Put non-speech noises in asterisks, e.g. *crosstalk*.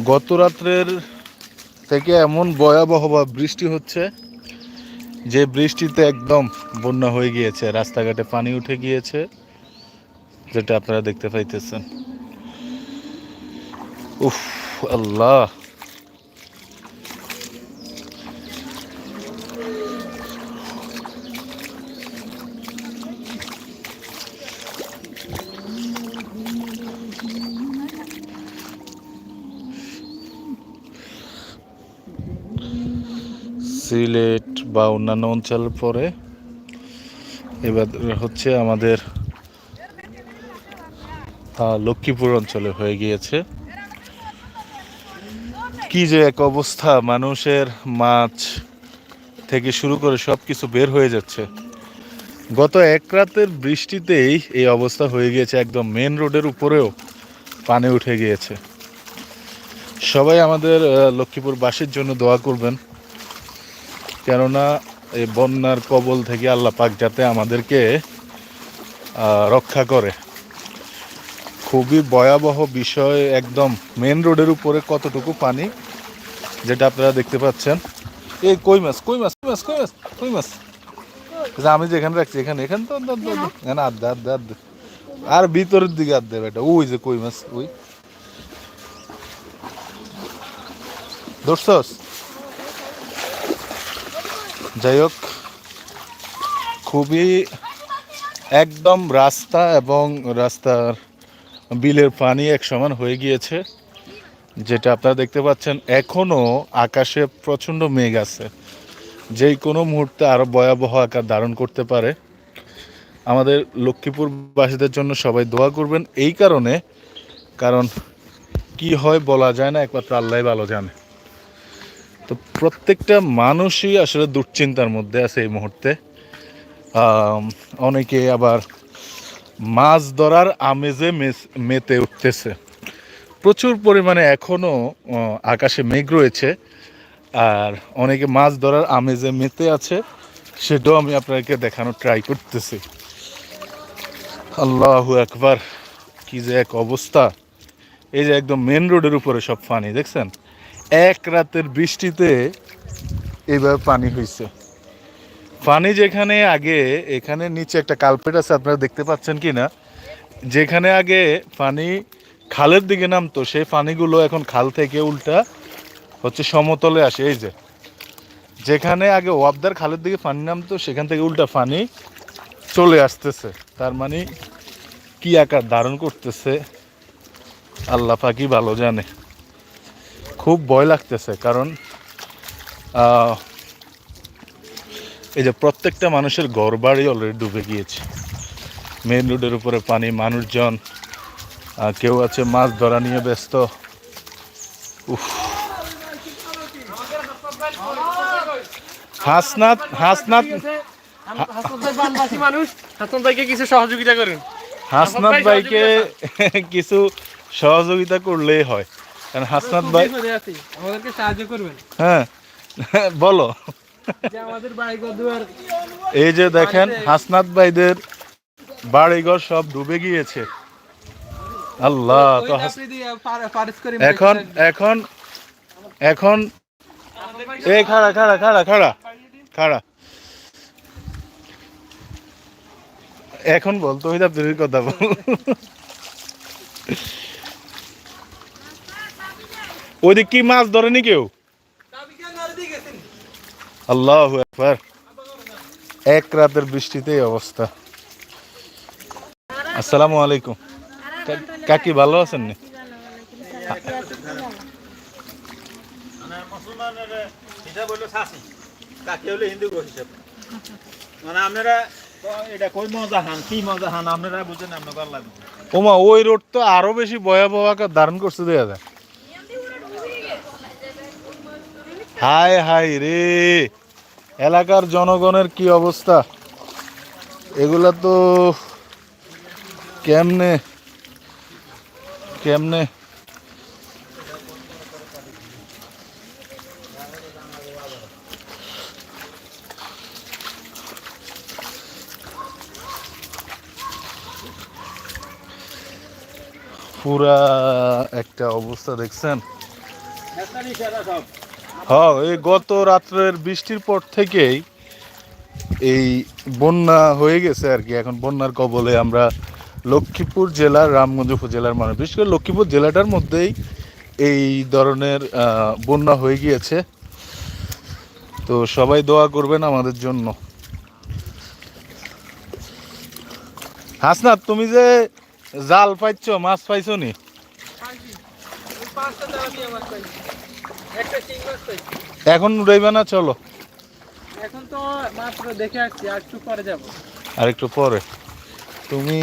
গত রাত্রের থেকে এমন ভয়াবহ বা বৃষ্টি হচ্ছে যে বৃষ্টিতে একদম বন্যা হয়ে গিয়েছে, রাস্তাঘাটে পানি উঠে গিয়েছে, যেটা আপনারা দেখতে পাইতেছেন। উফ, আল্লাহ! সিলেট বা অন্যান্য অঞ্চলের পরে এবার হচ্ছে আমাদের লক্ষ্মীপুর অঞ্চলে হয়ে গিয়েছে। কি যে এক অবস্থা, মানুষের মাছ থেকে শুরু করে সব কিছু বের হয়ে যাচ্ছে। গত এক রাতের বৃষ্টিতেই এই অবস্থা হয়ে গিয়েছে, একদম মেন রোডের উপরেও পানি উঠে গিয়েছে। সবাই আমাদের লক্ষ্মীপুর বাসের জন্য দোয়া করবেন। কেননা এই বন্যার কবল থেকে আল্লাহ পাক যাতে আমাদেরকে রক্ষা করে। খুবই ভয়াবহ বিষয় একদম মেন রোডের উপরে কতটুকু পানি, যেটা আপনারা দেখতে পাচ্ছেন। এই কই মাছ কই মাছ কই মাছ কই মাছ কই মাছ? আমি যেখানে রাখছি, এখানে এখানে তো এখানে আদ্দে আদ্দে আদ্দে। আর ভিতরের দিকে আদ্দে বেটা। ওই যে কই মাছ, ওই। ধরছস? যাই হোক, খুবই একদম রাস্তা এবং রাস্তার বিলের পানি এক সমান হয়ে গিয়েছে, যেটা আপনারা দেখতে পাচ্ছেন এখনও আকাশে প্রচণ্ড মেঘ আছে। যেই কোনো মুহূর্তে আরও ভয়াবহ আকার ধারণ করতে পারে। আমাদের লক্ষ্মীপুরবাসীদের জন্য সবাই দোয়া করবেন এই কারণে, কারণ কি হয় বলা যায় না, একমাত্র আল্লাহ ভালো জানে। তো প্রত্যেকটা মানুষই আসলে দুশ্চিন্তার মধ্যে আছে এই মুহূর্তে। অনেকে আবার মাছ ধরার আমেজে মেতে উঠতেছে। প্রচুর পরিমাণে এখনও আকাশে মেঘ রয়েছে। আর অনেকে মাছ ধরার আমেজে মেতে আছে, সেটাও আমি আপনাকে দেখানোর ট্রাই করতেছি। আল্লাহু একবার কি যে এক অবস্থা। এই যে একদম মেন রোডের উপরে সব পানি দেখছেন? এক রাতের বৃষ্টিতে এইভাবে পানি হয়েছে পানি যেখানে আগে, এখানে নিচে একটা কালপেট আছে, আপনারা দেখতে পাচ্ছেন কি না যেখানে আগে পানি খালের দিকে নামতো, সেই পানিগুলো এখন খাল থেকে উল্টা হচ্ছে সমতলে আসে, এই যে। যেখানে আগে ওয়াবদার খালের দিকে পানি নামতো, সেখান থেকে উল্টা পানি চলে আসতেছে। তার মানে কি আকার ধারণ করতেছে, আল্লাহ পাকি ভালো জানে। খুব ভয় লাগতেছে কারণ এই যে প্রত্যেকটা মানুষের ঘর বাড়ি অলরেডি ডুবে গিয়েছে। মেন রোডের উপরে পানি মানুষজন কেউ আছে মাছ ধরা নিয়ে ব্যস্ত। উফ। হাসনাত হাসনাত কিছু সহযোগিতা করুন। হাসনাত ভাই ভাইকে কিছু সহযোগিতা করলেই হয়। কারণ হাসনাত ভাই আমাদেরকে সাহায্য করবেন। হ্যাঁ *laughs* বলো। এই যে দেখেন হাসনাত ভাইদের বাড়িঘর সব ডুবে গিয়েছে। আল্লাহ তো এখন এখন এখন এই খাড়া খাড়া খাড়া খাড়া খাড়া। এখন বল তো কথা বল। ওইদিক কি মাছ ধরেনি কেউ? আল্লাহ এক রাতের বৃষ্টিতে অবস্থা। আসসালামু আলাইকুম। কাকি ভালো আছেন লাগবে ওমা ওই রোড তো আরও বেশি ভয়াবহ ধারণ করছে দেখা যায় হায় হায় রে। এলাকার জনগণের কি অবস্থা? এগুলা তো কেমনে? কেমনে? পুরা একটা অবস্থা দেখছেন? হ্যাঁ এই গত রাত্রের বৃষ্টির পর থেকেই এই বন্যা হয়ে গেছে আর কি। এখন বন্যার কবলে আমরা লক্ষ্মীপুর জেলার, রামগঞ্জ উপজেলার মানুষ, বিশেষ করে লক্ষ্মীপুর জেলাটার মধ্যেই এই ধরনের বন্যা হয়ে গিয়েছে। তো সবাই দোয়া করবেন আমাদের জন্য। হাসনাত, তুমি যে জাল পাইছো, মাছ পাইছো নি? এখন উড়াইবে না চলো। এখন তো মাত্র দেখে আসছি আর একটু পরে যাব। আর একটু পরে। তুমি